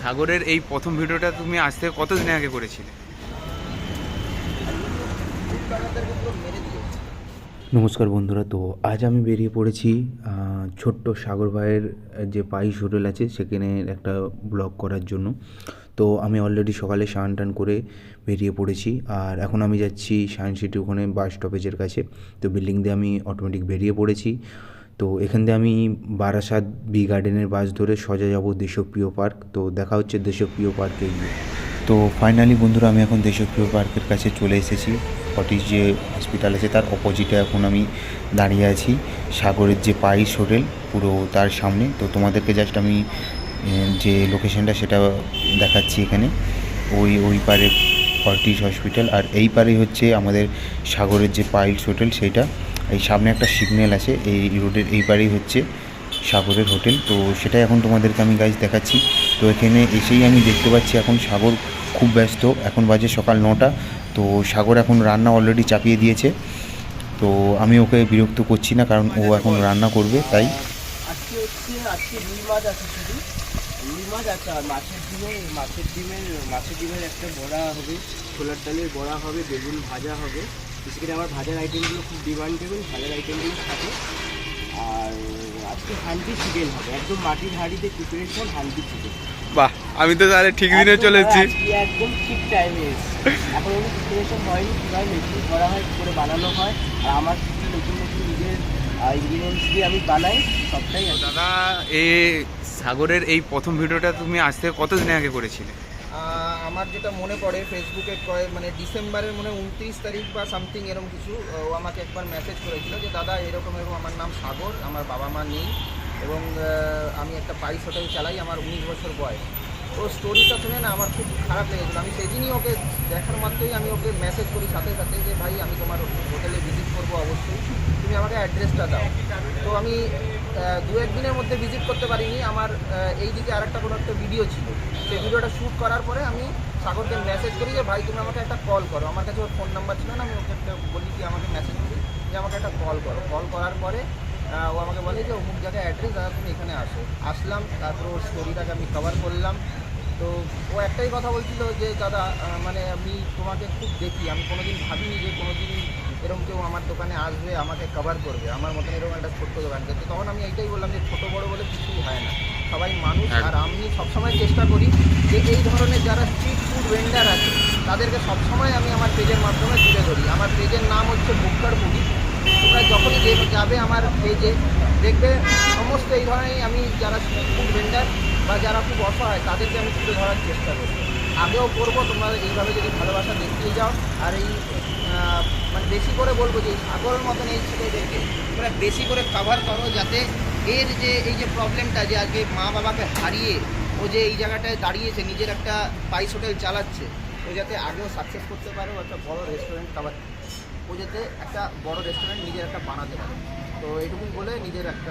সাগরের এই প্রথম ভিডিওটা তুমি আজ থেকে কতদিন আগে করেছিলে? নমস্কার বন্ধুরা, তো আজ আমি বেরিয়ে পড়েছি ছোট্ট সাগর ভাইয়ের যে পাইস হোটেল আছে, সেখানে একটা ব্লগ করার জন্য। তো আমি অলরেডি সকালে স্নান টান করে বেরিয়ে পড়েছি, আর এখন আমি যাচ্ছি সায়েন্স সিটি ওখানে বাস স্টপেজের কাছে। তো বিল্ডিং দিয়ে আমি অটোমেটিক বেরিয়ে পড়েছি। তো এখান দিয়ে আমি বারাসাত বি গার্ডেনের বাস ধরে সোজা যাব দেশপ্রিয় পার্ক। তো দেখা হচ্ছে দেশপ্রিয় পার্কে গিয়ে। তো ফাইনালি বন্ধুরা, আমি এখন দেশপ্রিয় পার্কের কাছে চলে এসেছি। ফটিস যে হসপিটাল আছে, তার অপোজিটে এখন আমি দাঁড়িয়ে আছি। সাগরের যে পাইস হোটেল, পুরো তার সামনে। তো তোমাদেরকে জাস্ট আমি যে লোকেশনটা সেটা দেখাচ্ছি এখানে। ওই ওই পারে ফর্টিস হসপিটাল আর এই পারেই হচ্ছে আমাদের সাগরের যে পাইলস হোটেল, সেইটা। এই সামনে একটা সিগন্যাল আছে, এই রোডের এই হচ্ছে সাগরের হোটেল। তো সেটাই এখন তোমাদেরকে আমি গাইজ দেখাচ্ছি। তো এখানে এসেই আমি দেখতে পাচ্ছি এখন সাগর খুব ব্যস্ত। এখন বাজে সকাল নটা, তো সাগর এখন রান্না অলরেডি চাপিয়ে দিয়েছে। তো আমি ওকে বিরক্ত করছি না, কারণ ও এখন রান্না করবে, তাই। মাছের ডিমের মাছের ডিমের একটা বড়া হবে। ছোলার ডালের বড়া হবে, বেগুন ভাজা হবে। বিশেষ করে আমার ভাজার আইটেমগুলো খুব ডিমান্ডেবল ভাজার আইটেমগুলো থাকে। আর আজকে হান্ডি চিকেন হবে একদম মাটির হাঁড়িতে প্রিপারেশন হান্ডি চিকেন বাহ আমি তো তাহলে ঠিক দিনে চলে এসেছি একদম ঠিক টাইমে এখন আমি প্রিপারেশন হয়নি কীভাবে মেশিন করা হয় করে বানানো হয় আর আমার নতুন নতুন নিজের ইনগ্রিডিয়েন্টস দিয়ে আমি বানাই সবটাই দাদা এ সাগরের এই প্রথম ভিডিওটা তুমি আজ থেকে কতদিন আগে করেছিলে? আমার যেটা মনে পড়ে ফেসবুকে কয়ে- মানে ডিসেম্বরের মনে উনত্রিশ তারিখ বা সামথিং এরকম কিছু, ও আমাকে একবার মেসেজ করেছিল যে, দাদা, এরকম এরকম, আমার নাম সাগর, আমার বাবা মা নেই এবং আমি একটা পাইস হোটেল চালাই, আমার উনিশ বছর বয়স। ও স্টোরিটা শুনে না আমার খুব খারাপ লেগেছিল। আমি সেদিনই ওকে দেখার মাত্রই আমি ওকে মেসেজ করি সাথে সাথে যে, ভাই, আমি তোমার হোটেলে ভিজিট করব অবশ্যই। তুমি আমাকে অ্যাড্রেসটা দাও। তো আমি দু একদিনের মধ্যে ভিজিট করতে পারিনি। আমার এই দিকে আরেকটা কোনো একটা ভিডিও ছিল। সেই ভিডিওটা শ্যুট করার পরে আমি সাগরকে মেসেজ করি যে, ভাই, তুমি আমাকে একটা কল করো। আমার কাছে ওর ফোন নাম্বার ছিল না, আমি ওকে একটা বলি কি, আমাকে মেসেজ করি যে, আমাকে একটা কল করো। কল করার পরে ও আমাকে বলে যে, অমুক জায়গায় অ্যাড্রেস দাদা, তুমি এখানে আসো। আসলাম, তারপর ওর স্টোরিটাকে আমি কভার করলাম। তো ও একটাই কথা বলছিল যে, দাদা মানে আমি তোমাকে খুব দেখি। আমি কোনোদিন ভাবিনি যে, কোনোদিন এরকম কেউ আমার দোকানে আসবে, আমাকে কভার করবে। আমার মতন এরকম একটা ছোট্ট দোকান। তো তখন আমি এইটাই বললাম যে, ছোটো বড়ো বলে কিছুই হয় না। সবাই মানুষ আর আমি সবসময় চেষ্টা করি যে এই ধরনের যারা স্ট্রিট ফুড ভেন্ডার আছে, তাদেরকে সবসময় আমি আমার পেজের মাধ্যমে তুলে ধরি। আমার পেজের নাম হচ্ছে বুককার মুড়ি। তোমরা যখনই যাবে আমার পেজে, দেখবে সমস্ত এই ধরনের আমি যারা স্ট্রিট ফুড ভেন্ডার বা যারা খুব অসহায়, তাদেরকে আমি তুলে ধরার চেষ্টা করি আগেও করব, তোমরা এইভাবে যদি ভালোবাসা দেখিয়ে যাও। আর এই মানে বেশি করে বলব যে সাগরের মতন এই ছেলেদেরকে তোমরা বেশি করে কভার করো যাতে এর যে এই যে প্রবলেমটা যে আজকে মা বাবাকে হারিয়ে ও যে এই জায়গাটায় দাঁড়িয়েছে নিজের একটা পাইস হোটেল চালাচ্ছে ও যাতে আগেও সাকসেস করতে পারে ও একটা বড় রেস্টুরেন্ট খাবার ও যাতে একটা বড় রেস্টুরেন্ট নিজের একটা বানাতে পারে। তো এইটুকুই বলে নিজের একটা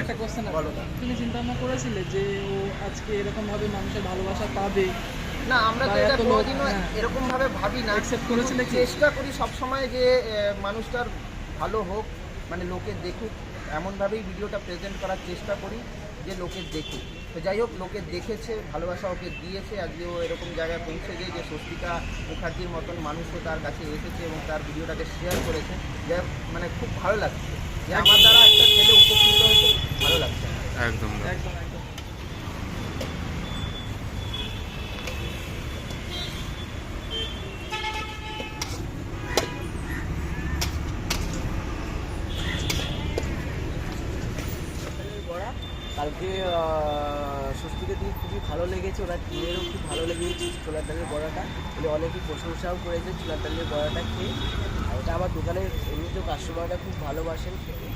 একটা কোশ্চেন বলো তুমি চিন্তা ভাবনা করেছিলে যে ও আজকে এরকম ভাবে মানুষের ভালোবাসা পাবে? না আমরা তো এটা কোনোদিনও হ্যাঁ। এরকম ভাবে ভাবি না। Accept করেছিলে চেষ্টা করি সবসময় যে মানুষটার ভালো হোক মানে লোকে দেখুক। এমনভাবেই ভিডিওটা প্রেজেন্ট করার চেষ্টা করি যে লোকে দেখে তো যাই হোক লোকে দেখেছে ভালোবাসা ওকে দিয়েছে আজকে ও এরকম জায়গায় পৌঁছে গিয়ে যে স্বস্তিকা মুখার্জির মতন মানুষও তার কাছে এসেছে এবং তার ভিডিওটাকে শেয়ার করেছে যা মানে খুব ভালো লাগছে। যে আমার দ্বারা একটা ছেলে উপকৃত হয়েছে ভালো লাগছে। একদম। একদম একদম বড়া কালকে স্বস্তিকে দিয়ে খুবই ভালো লেগেছে। ওরা কিনেরও খুব ভালো লেগেছে ছোলার ডালের বড়াটা। বলে অনেকে প্রশংসাও করেছে ছোলার ডালের বড়াটা খেয়ে। আর এটা আমার দোকানের এমনিতেও কাস্টমাররা খুব ভালোবাসেন খেতে।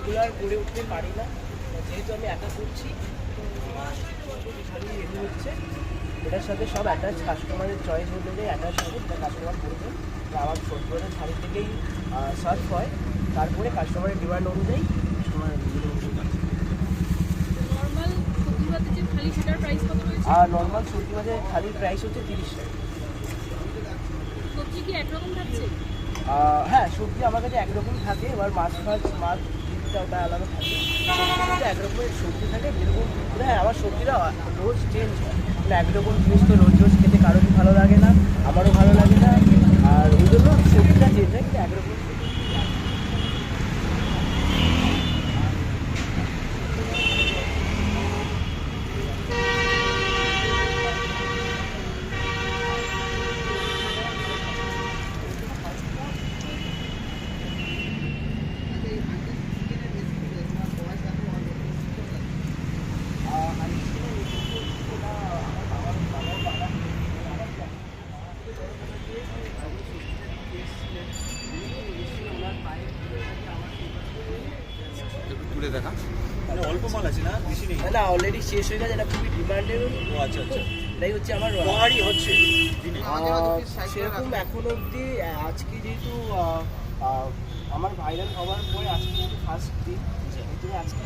রেগুলার গড়ে উঠতে পারি না। যেহেতু আমি একা করছি খালি এগুলো হচ্ছে। এটার সাথে সব অ্যাটাচ কাস্টমারের চয়েস অনুযায়ী অ্যাটাচ হবে যেটা কাস্টমার করবেন বা আমার সত্যিকারের শাড়ি থেকেই সার্চ হয়। তারপরে কাস্টমারের ডিমান্ড অনুযায়ী কাস্টমার আর নর্মাল সবজি বাজারে থালির প্রাইস হচ্ছে তিরিশ টাকা। সবজি কি একরকম থাকছে? হ্যাঁ সবজি আমার কাছে একরকম থাকে। এবার মাছ ফাছ মাছ দিকটা ওটা আলাদা থাকে। সবজিটা একরকমের সবজি থাকে, যেরকম হ্যাঁ আমার সবজিটা রোজ চেঞ্জ হয়। একরকম জিনিস তো রোজ রোজ খেতে কারোরই ভালো লাগে না, আমারও ভালো লাগে না। আর ওই জন্য সবজিটা চেঞ্জ হয়, কিন্তু একরকম মাল আছে না? বেশি নেই। না অলরেডি শেষ হয়ে গেছে এটা খুবই ডিমান্ডেবল ও আচ্ছা আচ্ছা। এটাই হচ্ছে আমার পহাড়ি হচ্ছে সেরকম এখন অবধি আজকে যেহেতু আমার ভাইরাল হওয়ার পরে আজকে যেহেতু ফার্স্ট দিন কিন্তু আজকে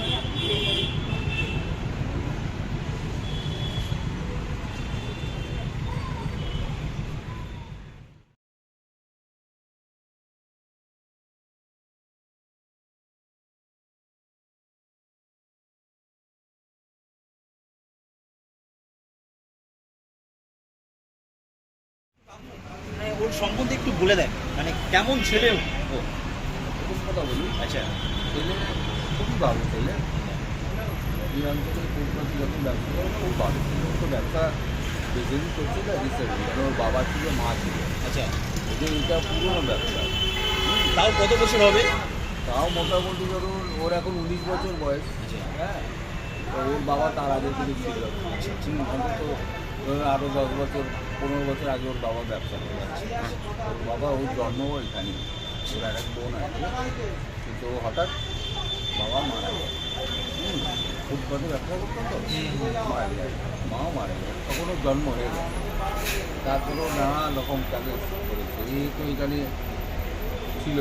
মানে ওর সম্বন্ধে একটু বলে দেন। মানে কেমন ছেলে ও? কথা বলি আচ্ছা। ছেলে খুবই ভালো ছেলে। এই অঞ্চলে যখন ব্যবসা করে খুব ভালো ছিল। তো ব্যবসা বেশিদিন করছে রিসেন্টলি কারণ ওর বাবা ছিল মা ছিল। আচ্ছা। এটা পুরোনো ব্যবসা। তাও কত বছর হবে? তাও মোটামুটি ধরুন ওর এখন উনিশ বছর বয়স। আচ্ছা। হ্যাঁ। ওর বাবা তার আগে থেকে ছিল। হুম, অন্তত ধরুন আরও দশ বছর পনেরো বছর আগে ওর বাবা ব্যবসা করে যাচ্ছে। ওর বাবা ওর জন্ম এখানে ওর আর এক বোন আছে। কিন্তু ও হঠাৎ বাবা মারা যায় ফুটপাতে ব্যবসা করতাম তো। মারা যায় মাও মারা যায় তখন ওর জন্ম হয়ে গেছে তারপরেও নানা রকম তাকে করেছে। এই তো এখানে ছিল।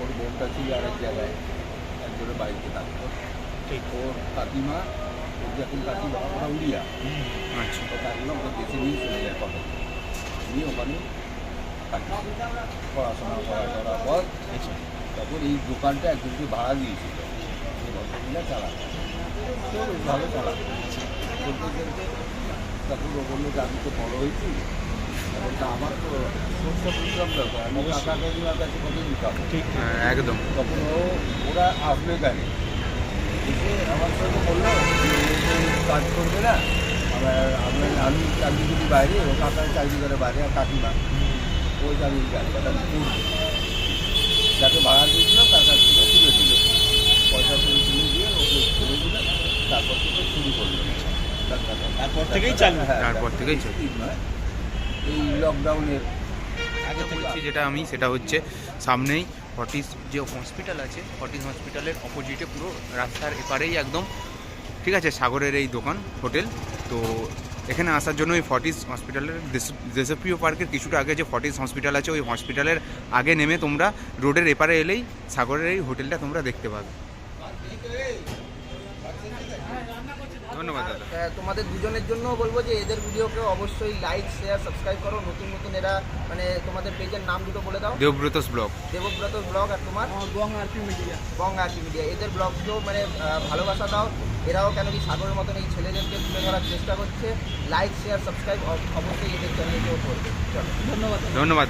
ওর বোনটা ছিল আর এক জায়গায়। একজনের বাড়িতে থাকতো। ঠিক। ওর কাকিমা যখন কাকিমা ওরা উড়িয়া আচ্ছা তো দেশে নিয়ে চলে যায় কত নিয়ে ওখানে থাকি পড়াশোনা করা করার পর তখন এই দোকানটা একজনকে ভাড়া দিয়েছিল ভদ্রমহিলা বেশ ভালো চলতে তখন ও বলল যে আমি তো বড় হয়েছি আমার তো সরষে বুঝলাম দরকার আমি কাকা কাকিমার কাছে কত দিতাম ঠিক হ্যাঁ, একদম তখন ও ওরা আসবে কেন আমার সঙ্গে বলল কাজ করবে না। আমার আমি আমি চাকরি করি বাইরে ও কাকার চাকরি করে বাইরে আর কাকিমা। ওই চাকরি যাকে ভাড়া দিয়েছিল তার কাছ থেকে তুলে দিল। পয়সা তুলে তুলে দিয়ে ওকে তুলে দিল তারপর থেকে শুরু করল। তারপর থেকেই চালু। হ্যাঁ তারপর থেকেই চালু। এই লকডাউনের আগে বলছি যেটা আমি সেটা হচ্ছে সামনেই ফর্টিস যে হসপিটাল আছে ফর্টিস হসপিটালের অপোজিটে পুরো রাস্তার এপারেই একদম ঠিক আছে, সাগরের এই দোকান, হোটেল। তো এখানে আসার জন্য ওই ফর্টিস হসপিটালের দেশ- দেশপ্রিয় পার্কের কিছুটা আগে যে ফর্টিস হসপিটাল আছে, ওই হসপিটালের আগে নেমে তোমরা রোডের এপারে এলেই সাগরের এই হোটেলটা তোমরা দেখতে পাবে। ধন্যবাদ তোমাদের দুজনের জন্য বলব যে এদের ভিডিওকে অবশ্যই লাইক শেয়ার সাবস্ক্রাইব করো। নতুন নতুন এরা মানে তোমাদের পেজের নাম দুটো বলে দাও। দেবব্রতস ব্লগ। দেবব্রত ব্লগ আর তোমার? Bong RP media Bong RT media এদের ব্লগকেও মানে ভালোবাসা দাও। এরাও কেন কি সাগরের মতন এই ছেলেদেরকে তুলে ধরার চেষ্টা করছে। লাইক শেয়ার সাবস্ক্রাইব অবশ্যই এদের চ্যানেলকেও করবে। চলো। ধন্যবাদ ধন্যবাদ